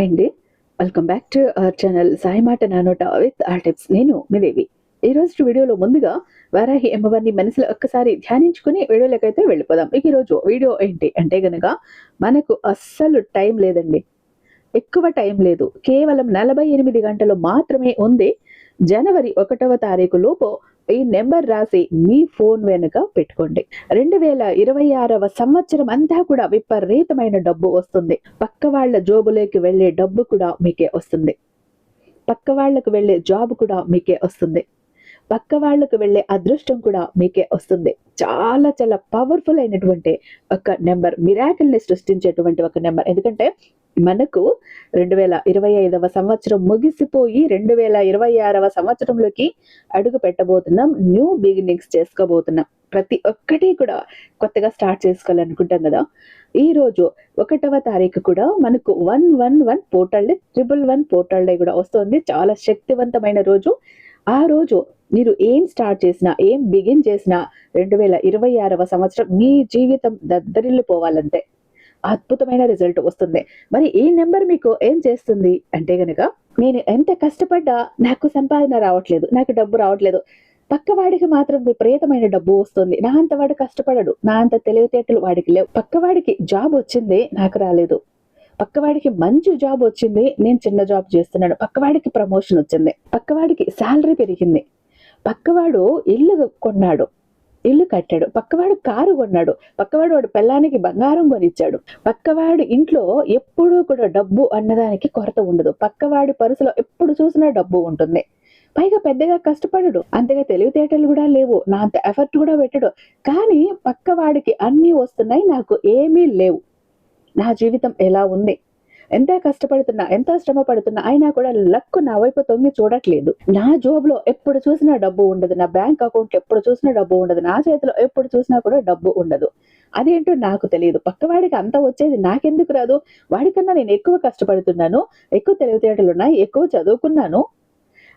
Hi అండి. Welcome back to our channel Sai మాట నానోట విత్ ఆ టిప్స్ నేను మిదేవి ఈ రోజు వీడియోలో ముందుగా వారాహి అమ్మవారిని మనసులో ఒక్కసారి ధ్యానించుకుని వీడియోలకైతే వెళ్ళిపోదాం. ఇక ఈరోజు వీడియో ఏంటి అంటే గనక మనకు అస్సలు టైం లేదండి. ఎక్కువ టైం లేదు. కేవలం నలభై ఎనిమిది గంటలు మాత్రమే ఉంది. జనవరి ఒకటవ తారీఖు లోపు ఈ నెంబర్ రాసి మీ ఫోన్ వెనుక పెట్టుకోండి. రెండు వేల ఇరవై ఆరవ సంవత్సరం అంతా కూడా విపరీతమైన డబ్బు వస్తుంది. పక్క వాళ్ళ జోబులోకి వెళ్ళే డబ్బు కూడా మీకే వస్తుంది. పక్క వాళ్ళకు వెళ్ళే జాబ్ కూడా మీకే వస్తుంది. పక్క వాళ్ళకు వెళ్ళే అదృష్టం కూడా మీకే వస్తుంది. చాలా చాలా పవర్ఫుల్ అయినటువంటి ఒక నెంబర్ మిరాకిల్ని సృష్టించేటువంటి ఒక నెంబర్. ఎందుకంటే మనకు రెండు వేల ఇరవై ఐదవ సంవత్సరం ముగిసిపోయి రెండు వేల ఇరవై ఆరవ సంవత్సరంలోకి అడుగు పెట్టబోతున్నాం. న్యూ బిగినింగ్స్ చేసుకోబోతున్నాం. ప్రతి ఒక్కటి కూడా కొత్తగా స్టార్ట్ చేసుకోవాలనుకుంటాం కదా. ఈ రోజు ఒకటవ తారీఖు కూడా మనకు one one one portal day triple one portal day కూడా వస్తుంది. చాలా శక్తివంతమైన రోజు. ఆ రోజు మీరు ఏం స్టార్ట్ చేసినా ఏం బిగిన్ చేసినా రెండు వేల ఇరవై ఆరవ సంవత్సరం మీ జీవితం దద్దరిల్లిపోవాలంటే అద్భుతమైన రిజల్ట్ వస్తుంది. మరి ఈ నెంబర్ మీకు ఏం చేస్తుంది? అంటే గనక నేను ఎంత కష్టపడ్డా నాకు సంపాదన రావట్లేదు నాకు డబ్బు రావట్లేదు. పక్కవాడికి మాత్రం విపరీతమైన డబ్బు వస్తుంది. నా అంత వాడు కష్టపడడు. నా అంత తెలివితేటలు వాడికి లేవు. పక్కవాడికి జాబ్ వచ్చింది నాకు రాలేదు. పక్కవాడికి మంచి జాబ్ వచ్చింది నేను చిన్న జాబ్ చేస్తున్నాను. పక్కవాడికి ప్రమోషన్ వచ్చింది. పక్కవాడికి శాలరీ పెరిగింది. పక్కవాడు ఇల్లు కొన్నాడు. ఇల్లు కట్టాడు. పక్కవాడు కారు కొన్నాడు. పక్కవాడు వాడు పెళ్ళానికి బంగారం కొనిచ్చాడు. పక్కవాడి ఇంట్లో ఎప్పుడూ కూడా డబ్బు అన్నదానికి కొరత ఉండదు. పక్కవాడి పరుసులో ఎప్పుడు చూసినా డబ్బు ఉంటుంది. పైగా పెద్దగా కష్టపడడు. అంతగా తెలివితేటలు కూడా లేవు. నా అంత ఎఫర్ట్ కూడా పెట్టడు. కానీ పక్కవాడికి అన్నీ వస్తున్నాయి. నాకు ఏమీ లేవు. నా జీవితం ఎలా ఉంది? ఎంత కష్టపడుతున్నా ఎంత శ్రమ పడుతున్నా అయినా కూడా లక్ నా వైపు తొంగి చూడట్లేదు. నా జాబ్లో ఎప్పుడు చూసినా డబ్బు ఉండదు. నా బ్యాంక్ అకౌంట్ ఎప్పుడు చూసినా డబ్బు ఉండదు. నా చేతిలో ఎప్పుడు చూసినా కూడా డబ్బు ఉండదు. అదేంటో నాకు తెలియదు. పక్కవాడికి అంత వచ్చేది నాకెందుకు రాదు? వాడికన్నా నేను ఎక్కువ కష్టపడుతున్నాను ఎక్కువ తెలివితేటలు ఉన్నాయి ఎక్కువ చదువుకున్నాను.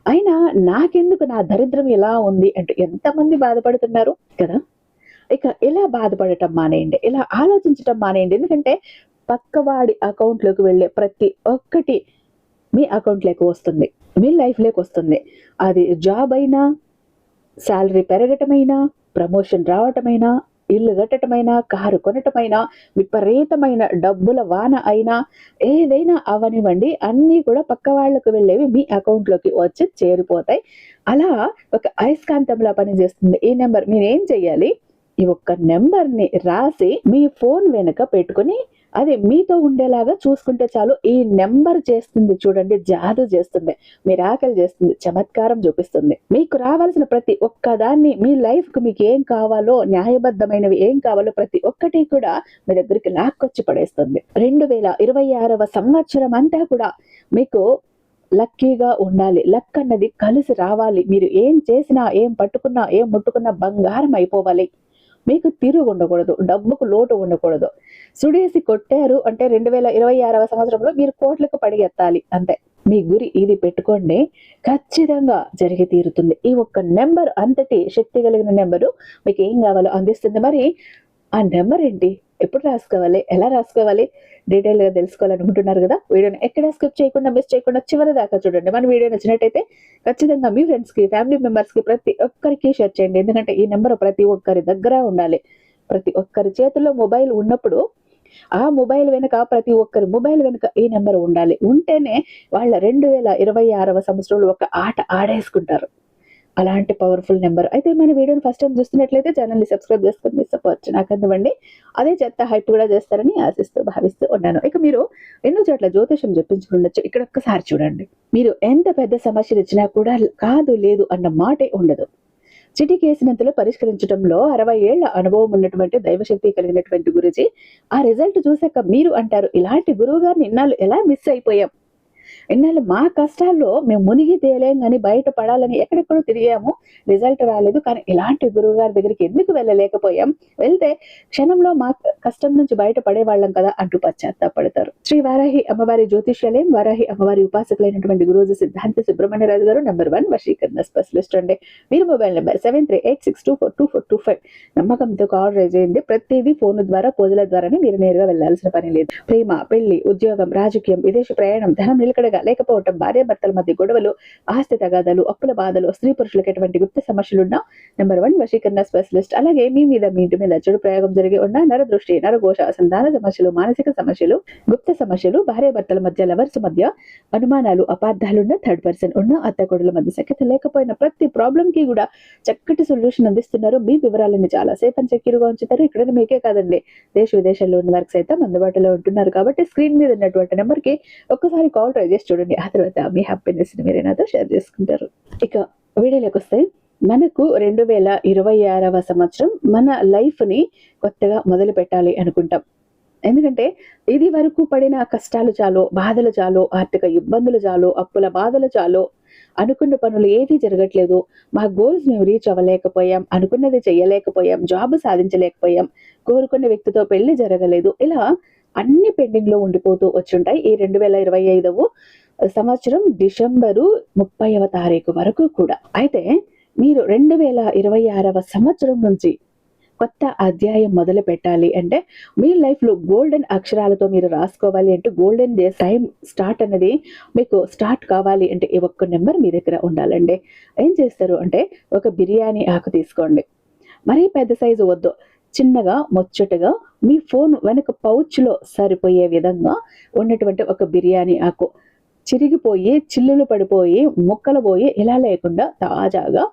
అయినా నాకెందుకు నా దరిద్రం ఎలా ఉంది అంటూ ఎంతమంది బాధపడుతున్నారు కదా? ఇక ఇలా బాధపడటం మానేయండి? ఇలా ఆలోచించటం మానేయండి? ఎందుకంటే పక్కవాడి అకౌంట్లోకి వెళ్ళే ప్రతి ఒక్కటి మీ అకౌంట్లోకి వస్తుంది. మీ లైఫ్లోకి వస్తుంది. అది జాబ్ అయినా శాలరీ పెరగటమైనా ప్రమోషన్ రావటమైనా ఇల్లు కట్టటమైనా కారు కొనటమైనా విపరీతమైన డబ్బుల వాన అయినా ఏదైనా అవనివ్వండి అన్నీ కూడా పక్క వాళ్ళకు వెళ్ళేవి మీ అకౌంట్లోకి వచ్చి చేరిపోతాయి. అలా ఒక అయస్కాంతంలా పనిచేస్తుంది. ఈ నెంబర్ మీరు ఏం చెయ్యాలి? ఈ ఒక్క నెంబర్ని రాసి మీ ఫోన్ వెనుక పెట్టుకుని అది మీతో ఉండేలాగా చూసుకుంటే చాలు. ఈ నెంబర్ చేస్తుంది చూడండి జాదు చేస్తుంది మీ ఆకలి చేస్తుంది చమత్కారం చూపిస్తుంది. మీకు రావాల్సిన ప్రతి ఒక్క దాన్ని మీ లైఫ్కు మీకు ఏం కావాలో న్యాయబద్ధమైనవి ఏం కావాలో ప్రతి ఒక్కటి కూడా మీ దగ్గరికి లాక్కొచ్చి పడేస్తుంది. రెండు వేల ఇరవై ఆరవ సంవత్సరం అంతా కూడా మీకు లక్కీగా ఉండాలి. లక్ అన్నది కలిసి రావాలి. మీరు ఏం చేసినా ఏం పట్టుకున్నా ఏం ముట్టుకున్నా బంగారం అయిపోవాలి. మీకు తిరుగు ఉండకూడదు డబ్బుకు లోటు ఉండకూడదు. సుడేసి కొట్టారు అంటే రెండు వేల ఇరవై ఆరవ సంవత్సరంలో మీరు కోట్లకు పడిగెత్తాలి అంతే. మీ గురి ఇది పెట్టుకోండి ఖచ్చితంగా జరిగి తీరుతుంది. ఈ ఒక్క నెంబర్ అంతటి శక్తి కలిగిన నెంబరు మీకు ఏం కావాలో అందిస్తుంది. మరి ఆ నెంబర్ ఏంటి? ఎప్పుడు రాసుకోవాలి? ఎలా రాసుకోవాలి? డీటెయిల్గా తెలుసుకోవాలనుకుంటున్నారు కదా? వీడియోని ఎక్కడ స్కిప్ చేయకుండా మిస్ చేయకుండా చివరి దాకా చూడండి. మన వీడియో నచ్చినట్టయితే ఖచ్చితంగా మీ ఫ్రెండ్స్కి ఫ్యామిలీ మెంబర్స్కి ప్రతి ఒక్కరికి షేర్ చేయండి. ఎందుకంటే ఈ నెంబర్ ప్రతి ఒక్కరి దగ్గర ఉండాలి. ప్రతి ఒక్కరి చేతిలో మొబైల్ ఉన్నప్పుడు ఆ మొబైల్ వెనుక ప్రతి ఒక్కరి మొబైల్ వెనుక ఈ నెంబర్ ఉండాలి. ఉంటేనే వాళ్ళ రెండు వేల ఇరవై ఆరవ సంవత్సరంలో ఒక ఆట ఆడేసుకుంటారు. అలాంటి పవర్ఫుల్ నెంబర్ అయితే మన వీడియోని ఫస్ట్ టైం చూస్తున్నట్లయితే ఛానల్ని సబ్స్క్రైబ్ చేసుకుని మీ సపోర్ట్ నాకు అందివ్వండి. అదే చెత్త హైప్ కూడా చేస్తారని ఆశిస్తూ భావిస్తూ ఉన్నాను. ఇక మీరు ఎన్నో చోట్ల జ్యోతిషం చెప్పించుకుండొచ్చు ఇక్కడ ఒక్కసారి చూడండి. మీరు ఎంత పెద్ద సమస్యలు ఇచ్చినా కూడా కాదు లేదు అన్న మాటే ఉండదు. చిటికేసినంతలో పరిష్కరించడంలో అరవై ఏళ్ళ అనుభవం ఉన్నటువంటి దైవశక్తి కలిగినటువంటి గురుజీ ఆ రిజల్ట్ చూశాక మీరు అంటారు ఇలాంటి గురువు గారిని ఇన్నాళ్ళు ఎలా మిస్ అయిపోయాం? ఇన్నాళ్ళు మా కష్టాల్లో మేము మునిగి తేలేం కానీ బయట పడాలని ఎక్కడెక్కడో తిరిగాము. రిజల్ట్ రాలేదు. కానీ ఇలాంటి గురువు గారి దగ్గరికి ఎందుకు వెళ్ళలేకపోయాం? వెళ్తే క్షణంలో మా కష్టం నుంచి బయట పడేవాళ్ళం కదా అంటూ పశ్చాత్తాపడతారు. శ్రీ వారాహి అమ్మవారి జ్యోతిష్యాలయం వారాహి అమ్మవారి ఉపాసకులైనటువంటి గురుజు సిద్ధాంత సుబ్రహ్మణ్యరాజు గారు నెంబర్ వన్ వశీకరణ స్పెషలిస్ట్ అండి. మీరు mobile number seven three eight six two four two four two five నమ్మకంతో కాల్ రైజ్ చేయండి. ప్రతిదీ ఫోన్ ద్వారా పూజల ద్వారానే మీరు నేరుగా వెళ్ళాల్సిన పని లేదు. ప్రేమ పెళ్ళి ఉద్యోగం రాజకీయం విదేశ ప్రయాణం ధనం నిలకడగా లేకపోవటం భార్యాభర్తల మధ్య గొడవలు ఆస్తి తగాదాలు అప్పుల బాధలు స్త్రీ పురుషులకు ఎటువంటి గుప్త సమస్యలున్నా నెంబర్ వన్ వశీకరణ స్పెషలిస్ట్ అలాగే మీ మీద మీ ఇంటి మీద చెడు ప్రయోగం జరిగి ఉన్న నరదృష్టి నరఘోష సంతాన సమస్యలు మానసిక సమస్యలు గుప్త సమస్యలు భార్యాభర్తల మధ్య లవర్స్ మధ్య అనుమానాలు అపార్థాలున్న థర్డ్ పర్సన్ ఉన్న అత్తకొడుల మధ్య సఖ్యత లేకపోయిన ప్రతి ప్రాబ్లం కి కూడా చక్కటి సొల్యూషన్ అందిస్తున్నారు. మీ వివరాలని చాలా సేఫ్ అండ్ ఉంచుతారు. ఇక్కడ మీకే కాదండి. దేశ విదేశాల్లో ఉన్న వారికి సైతం అందుబాటులో ఉంటున్నారు. కాబట్టి స్క్రీన్ మీద ఉన్నటువంటి నెంబర్కి ఒక్కసారి కాల్ ట్రై చేసి చేసి చూడండి. ఆ తర్వాత మీ హ్యాపీనెస్ మీరు నాతో షేర్ చేసుకుంటారు. ఇక వీడియోలోకి వస్తే మనకు రెండు వేల ఇరవై ఆరవ సంవత్సరం మన లైఫ్ని కొత్తగా మొదలు పెట్టాలి అనుకుంటాం. ఎందుకంటే ఇది వరకు పడిన కష్టాలు చాలో బాధలు చాలో ఆర్థిక ఇబ్బందులు చాలో అప్పుల బాధలు చాలో అనుకున్న పనులు ఏవీ జరగట్లేదు. మా గోల్స్ మేము రీచ్ అవ్వలేకపోయాం అనుకున్నది చేయలేకపోయాం జాబ్ సాధించలేకపోయాం కోరుకున్న వ్యక్తితో పెళ్ళి జరగలేదు. ఇలా అన్ని పెండింగ్లో ఉండిపోతూ వచ్చుంటాయి. ఈ రెండు వేల ఇరవై ఐదవ సంవత్సరం డిసెంబరు ముప్పైవ తారీఖు వరకు కూడా. అయితే మీరు రెండు వేల ఇరవై ఆరవ సంవత్సరం నుంచి కొత్త అధ్యాయం మొదలు పెట్టాలి అంటే మీ లైఫ్లో గోల్డెన్ అక్షరాలతో మీరు రాసుకోవాలి అంటే గోల్డెన్ డే టైం స్టార్ట్ అనేది మీకు స్టార్ట్ కావాలి అంటే ఈ ఒక్క నెంబర్ మీ దగ్గర ఉండాలండి. ఏం చేస్తారు అంటే ఒక బిర్యానీ ఆకు తీసుకోండి. మరీ పెద్ద సైజు వద్దు. చిన్నగా ముచ్చటగా మీ ఫోన్ వెనక పౌచ్లో సరిపోయే విధంగా ఉన్నటువంటి ఒక బిర్యానీ ఆకు. చిరిగిపోయి చిల్లులు పడిపోయి ముక్కలు పోయి ఇలా లేకుండా తాజాగా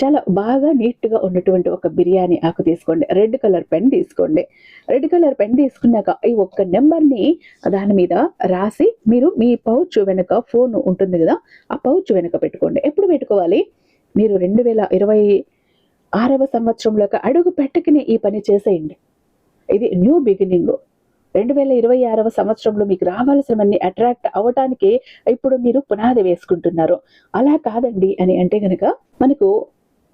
చాలా బాగా నీట్గా ఉన్నటువంటి ఒక బిర్యానీ ఆకు తీసుకోండి. రెడ్ కలర్ పెన్ తీసుకోండి. రెడ్ కలర్ పెన్ తీసుకున్నాక ఈ ఒక్క నెంబర్ని దాని మీద రాసి మీరు మీ పౌచ్ వెనుక ఫోన్ ఉంటుంది కదా ఆ పౌచ్ వెనుక పెట్టుకోండి. ఎప్పుడు పెట్టుకోవాలి? మీరు రెండు వేల ఇరవై ఆరవ సంవత్సరంలోకి అడుగు పెట్టకనే ఈ పని చేసేయండి. ఇది న్యూ బిగినింగ్. రెండు వేల ఇరవై ఆరవ సంవత్సరంలో మీకు రావాల్సినవన్నీ అట్రాక్ట్ అవ్వటానికి ఇప్పుడు మీరు పునాది వేసుకుంటున్నారు. అలా కాదండి అని అంటే కనుక మనకు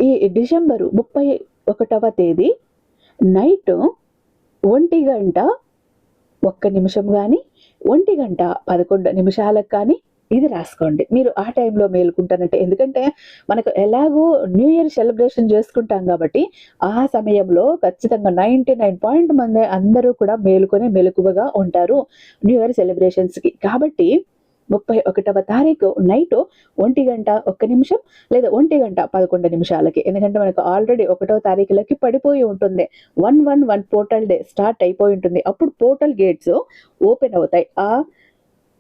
ఈ డిసెంబరు ముప్పై ఒకటవ తేదీ నైట్ ఒంటి గంట ఒక్క నిమిషం కానీ ఒంటి గంట పదకొండు నిమిషాలకు కానీ ఇది రాసుకోండి. మీరు ఆ టైంలో మేలుకుంటానంటే ఎందుకంటే మనకు ఎలాగో న్యూ ఇయర్ సెలబ్రేషన్ చేసుకుంటాం కాబట్టి ఆ సమయంలో ఖచ్చితంగా నైంటీ నైన్ పాయింట్ మంది అందరూ కూడా మేలుకొని మెలకువగా ఉంటారు న్యూ ఇయర్ సెలబ్రేషన్స్కి. కాబట్టి ముప్పై ఒకటవ తారీఖు నైట్ ఒంటి గంట ఒక్క నిమిషం లేదా ఒంటి గంట పదకొండు నిమిషాలకి. ఎందుకంటే మనకు ఆల్రెడీ ఒకటో తారీఖులకి పడిపోయి ఉంటుంది. One one one portal day start అయిపోయి ఉంటుంది. అప్పుడు పోర్టల్ గేట్స్ ఓపెన్ అవుతాయి. ఆ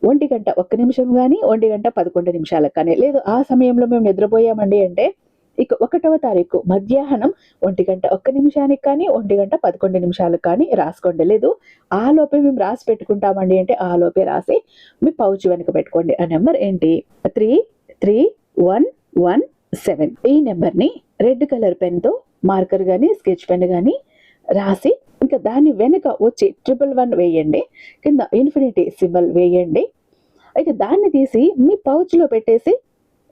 ఒంటి గంట ఒక్క నిమిషం కానీ ఒంటి గంట పదకొండు నిమిషాలకు కానీ లేదు ఆ సమయంలో మేము నిద్రపోయామండి అంటే ఇక ఒకటవ తారీఖు మధ్యాహ్నం ఒంటి గంట ఒక్క నిమిషానికి కానీ ఒంటి గంట పదకొండు నిమిషాలకు కానీ రాసుకోండి. లేదు ఆ లోపే మేము రాసి పెట్టుకుంటామండి అంటే ఆ లోపే రాసి మీ పౌచ్ వెనుక పెట్టుకోండి. ఆ నెంబర్ ఏంటి? Three three one one seven. ఈ నెంబర్ని రెడ్ కలర్ పెన్తో మార్కర్ కానీ స్కెచ్ పెన్ కానీ రాసి ఇంకా దాని వెనుక వచ్చి ట్రిపుల్ వన్ వేయండి కింద ఇన్ఫినిటీ సింబల్ వేయండి. ఇక దాన్ని తీసి మీ పౌచ్లో పెట్టేసి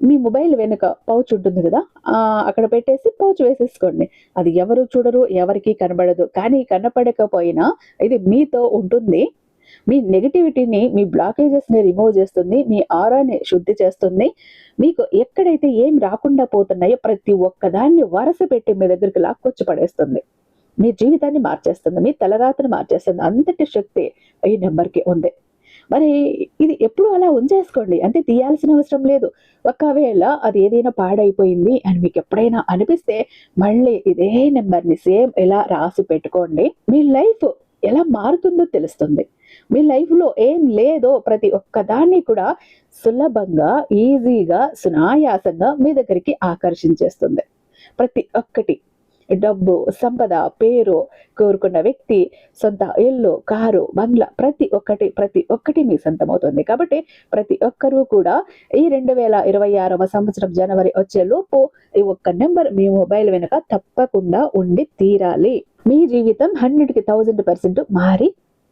మీ మొబైల్ వెనుక పౌచ్ ఉంటుంది కదా అక్కడ పెట్టేసి పౌచ్ వేసేసుకోండి. అది ఎవరు చూడరు ఎవరికి కనబడదు. కానీ కనపడకపోయినా ఇది మీతో ఉంటుంది. మీ నెగిటివిటీని మీ బ్లాకేజెస్ని రిమూవ్ చేస్తుంది మీ ఆరాని శుద్ధి చేస్తుంది. మీకు ఎక్కడైతే ఏం రాకుండా పోతున్నాయో ప్రతి ఒక్కదాన్ని వరస పెట్టి మీ దగ్గరికి లాక్కొచ్చి పడేస్తుంది. మీ జీవితాన్ని మార్చేస్తుంది మీ తలరాతను మార్చేస్తుంది. అంతటి శక్తి ఈ నెంబర్కి ఉంది. మరి ఇది ఎప్పుడు అలా ఉంచేసుకోండి. అంటే తీయాల్సిన అవసరం లేదు. ఒకవేళ అది ఏదైనా పాడైపోయింది అని మీకు ఎప్పుడైనా అనిపిస్తే మళ్ళీ ఇదే నెంబర్ని సేమ్ ఇలా రాసి పెట్టుకోండి. మీ లైఫ్ ఎలా మారుతుందో తెలుస్తుంది. మీ లైఫ్లో ఏం లేదో ప్రతి ఒక్కదాన్ని కూడా సులభంగా ఈజీగా సునాయాసంగా మీ దగ్గరికి ఆకర్షించేస్తుంది. ప్రతి ఒక్కటి డబ్బు సంపద పేరు కోరుకున్న వ్యక్తి సొంత ఇల్లు కారు బంగ్లా ప్రతి ఒక్కటి ప్రతి ఒక్కటి మీ సొంతమవుతుంది. కాబట్టి ప్రతి ఒక్కరూ కూడా ఈ రెండు వేల ఇరవై ఆరవ సంవత్సరం జనవరి వచ్చే లోపు ఈ ఒక్క నెంబర్ మీ మొబైల్ వెనుక తప్పకుండా ఉండి తీరాలి. మీ జీవితం హండ్రెడ్కి థౌజండ్ పర్సెంట్ మారి